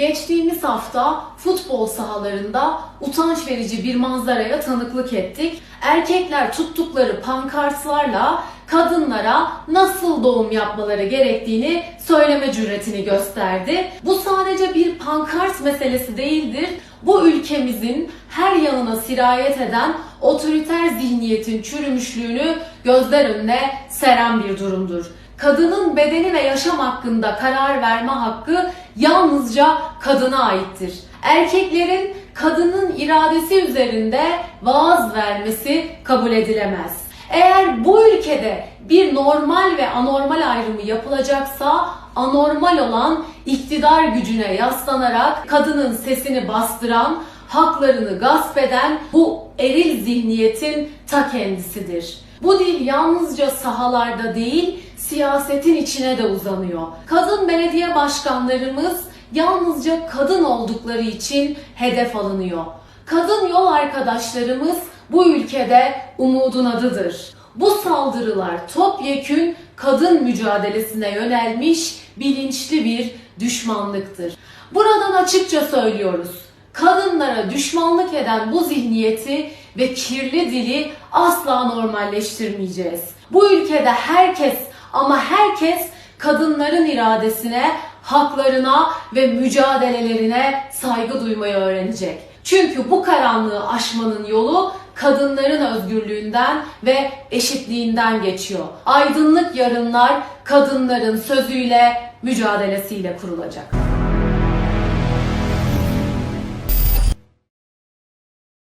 Geçtiğimiz hafta futbol sahalarında utanç verici bir manzaraya tanıklık ettik. Erkekler tuttukları pankartlarla kadınlara nasıl doğum yapmaları gerektiğini söyleme cüretini gösterdi. Bu sadece bir pankart meselesi değildir. Bu ülkemizin her yanına sirayet eden otoriter zihniyetin çürümüşlüğünü gözler önüne seren bir durumdur. Kadının bedeni ve yaşam hakkında karar verme hakkı yalnızca kadına aittir. Erkeklerin kadının iradesi üzerinde vaaz vermesi kabul edilemez. Eğer bu ülkede bir normal ve anormal ayrımı yapılacaksa anormal olan iktidar gücüne yaslanarak kadının sesini bastıran, haklarını gasp eden bu eril zihniyetin ta kendisidir. Bu dil yalnızca sahalarda değil, siyasetin içine de uzanıyor. Kadın belediye başkanlarımız yalnızca kadın oldukları için hedef alınıyor. Kadın yol arkadaşlarımız bu ülkede umudun adıdır. Bu saldırılar topyekün kadın mücadelesine yönelmiş bilinçli bir düşmanlıktır. Buradan açıkça söylüyoruz. Kadınlara düşmanlık eden bu zihniyeti ve kirli dili asla normalleştirmeyeceğiz. Bu ülkede herkes ama herkes kadınların iradesine, haklarına ve mücadelelerine saygı duymayı öğrenecek. Çünkü bu karanlığı aşmanın yolu kadınların özgürlüğünden ve eşitliğinden geçiyor. Aydınlık yarınlar kadınların sözüyle, mücadelesiyle kurulacak.